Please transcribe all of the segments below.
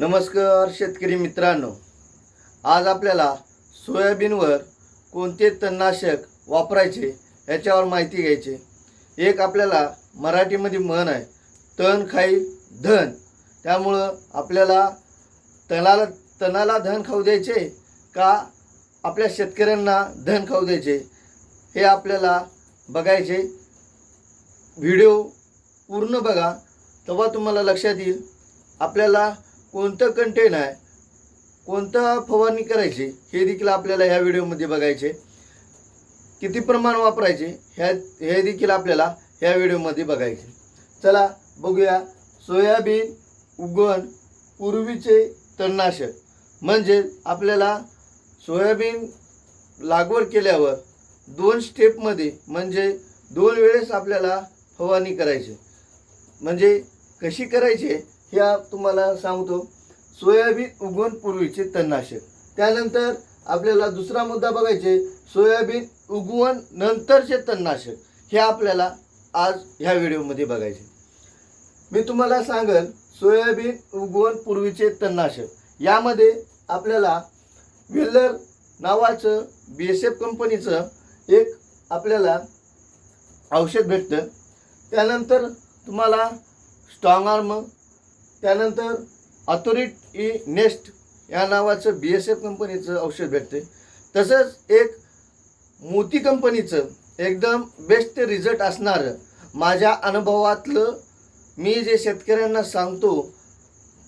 नमस्कार शेतकरी मित्रांनो. आज आपल्याला सोयाबीनवर कोणते तणनाशक वापरायचे याच्यावर माहिती घ्यायची. एक आपल्याला मराठीमध्ये म्हण आहे तण खाई धन. त्यामुळं आपल्याला तणाला तणाला धन खाऊ द्यायचे का आपल्या शेतकऱ्यांना धन खाऊ द्यायचे हे आपल्याला बघायचे. व्हिडिओ पूर्ण बघा तेव्हा तुम्हाला लक्षात येईल. आपल्याला कोणतं कंटेन आहे कोणतं फवारणी करायची हे देखील आपल्याला ह्या व्हिडिओमध्ये बघायचे. किती प्रमाण वापरायचे ह्या हे देखील आपल्याला ह्या व्हिडिओमध्ये बघायचे. चला बघूया. सोयाबीन उगवण पूर्वीचे तणनाशक. म्हणजे आपल्याला सोयाबीन लागवड केल्यावर दोन स्टेपमध्ये म्हणजे दोन वेळेस आपल्याला फवारणी करायची. म्हणजे कशी करायची? हे तुम्हाला सांगतो. सोयाबीन उगवण पूर्वीचे तणनाशक. त्यानंतर आपल्याला दुसरा मुद्दा बघायचे. सोयाबीन उगवण नंतरचे तणनाशक. हे आपल्याला आज ह्या व्हिडिओमध्ये बघायचे. मी तुम्हाला सांगेल सोयाबीन उगवण पूर्वीचे तणनाशक. यामध्ये आपल्याला वेल्लर नावाचं बी एस एफ कंपनीचं एक आपल्याला औषध भेटतं. त्यानंतर तुम्हाला स्ट्रॉंग आर्म त्यानंतर अथॉरिट ई नेस्ट या नावाचं बी एस एफ कंपनीचं औषध भेटते. तसंच एक मोती कंपनीचं एकदम बेस्ट रिझल्ट असणारं माझ्या अनुभवातलं मी जे शेतकऱ्यांना सांगतो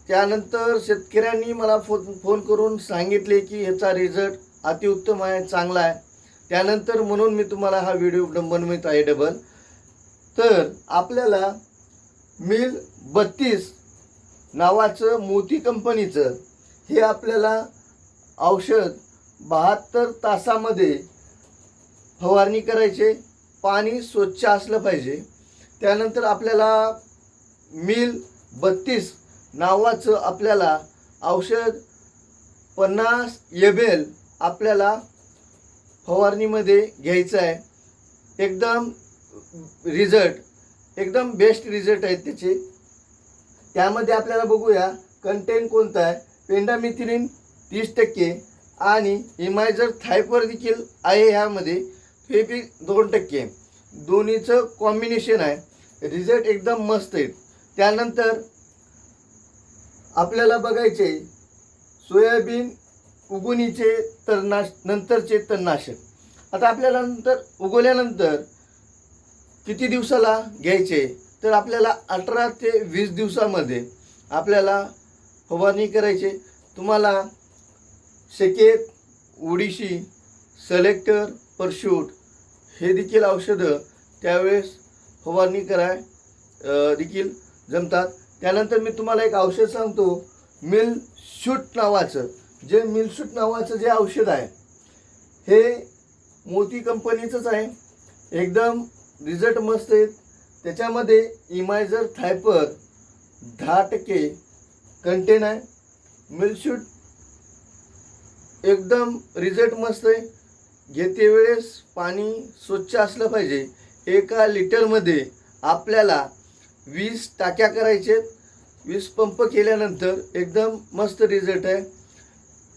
त्यानंतर शेतकऱ्यांनी मला फोन फोन करून सांगितले की ह्याचा रिझल्ट अतिउत्तम आहे चांगला आहे. त्यानंतर म्हणून मी तुम्हाला हा व्हिडिओ बनवित आहे डबल तर आपल्याला मिल बत्तीस नावाचं मोती कंपनीचं हे आपल्याला औषध बहात्तर तासामध्ये फवारणी करायचे पाणी स्वच्छ असलं पाहिजे. त्यानंतर आपल्याला मिल बत्तीस नावाचं आपल्याला औषध पन्नास एम आपल्याला फवारणीमध्ये घ्यायचं आहे. एकदम रिझल्ट एकदम बेस्ट रिझल्ट आहेत त्याचे. त्यामध्ये आपल्याला बघूया कंटेंट कोणता आहे? पेंडामिथिलिन तीस टक्के आणि इमायझर थायपर देखील आहे ह्यामध्ये. हे दोन टक्के. दोन्हीचं कॉम्बिनेशन आहे. रिझल्ट एकदम मस्त आहेत. त्यानंतर आपल्याला बघायचे सोयाबीन उगवणीचे तरनाश नंतरचे तणनाशक. आता आपल्याला नंतर उगवल्यानंतर किती दिवसाला घ्यायचे? तर आपल्याला अठरा ते वीस दिवसामध्ये आपल्याला फवारणी करायचे. तुम्हाला शेकेत ओडिशी सलेक्टर परशूट हे देखील औषधं त्यावेळेस फवारणी कराय देखील जमतात. त्यानंतर मी तुम्हाला एक औषध सांगतो मिल शूट नावाचं. जे मिलशूट नावाचं जे औषध आहे हे मोती कंपनीचंच आहे. एकदम रिझल्ट मस्त आहेत. त्याच्यामध्ये इमायझर थायपर दहा टक्के कंटेन आहे. मिल्कशूट एकदम रिझल्ट मस्त आहे. घेते वेळेस पाणी स्वच्छ असलं पाहिजे. एका लिटरमध्ये आपल्याला वीस टाक्या करायचे वीस पंप केल्यानंतर एकदम मस्त रिझल्ट आहे.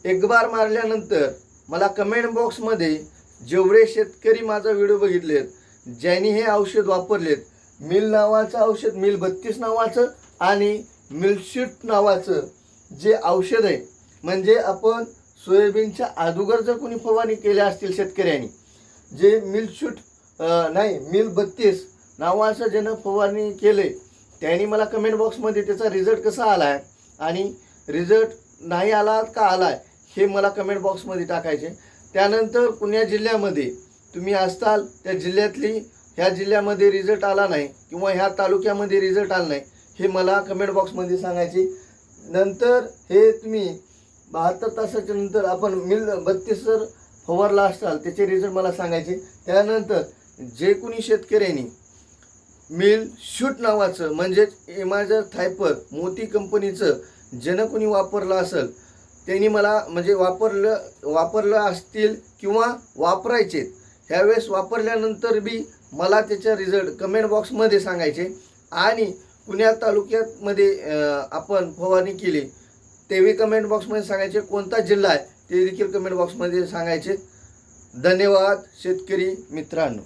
एक बार मारल्यानंतर मला कमेंट बॉक्समध्ये जेवढे शेतकरी माझा व्हिडिओ बघितलेत ज्यांनी हे औषध वापरलेत मिल नावाचं औषध मिल बत्तीस नावाचं आणि मिल्कशीट नावाचं जे औषध आहे म्हणजे आपण सोयाबीनच्या अगोदर जर कोणी फवारणी केल्या असतील शेतकऱ्यांनी जे मिलशूट नाही मिल बत्तीस नावाचं ज्यानं फवारणी केले त्यांनी मला कमेंट बॉक्समध्ये त्याचा रिझल्ट कसा आला आहे आणि रिझल्ट नाही आला का आला आहे हे मला कमेंट बॉक्समध्ये टाकायचे. त्यानंतर पुण्या जिल्ह्यामध्ये तुम्ही असताल त्या जिल्ह्यातली ह्या जिल्ह्यामध्ये रिझल्ट आला नाही किंवा ह्या तालुक्यामध्ये रिझल्ट आला नाही हे मला कमेंट बॉक्समध्ये सांगायचे. नंतर हे तुम्ही बहात्तर तासाच्या नंतर आपण मिल बत्तीस जर फवारला असाल त्याचे रिझल्ट मला सांगायचे. त्यानंतर जे कोणी शेतकऱ्यांनी मिल शूट नावाचं म्हणजेच एमाजर थायपर मोती कंपनीचं ज्यानं कोणी वापरलं असेल त्यांनी मला म्हणजे वापरलं वापरलं असतील किंवा वापरायचे ह्यावेळेस वापरल्यानंतर बी मला त्याचे रिझल्ट कमेंट बॉक्समध्ये सांगायचे. आणि पुण्या तालुक्यामध्ये आपण फवारणी केली. तेही कमेंट बॉक्समध्ये सांगायचे. कोणता जिल्हा आहे ते देखील कमेंट बॉक्समध्ये सांगायचे. धन्यवाद शेतकरी मित्रांनो.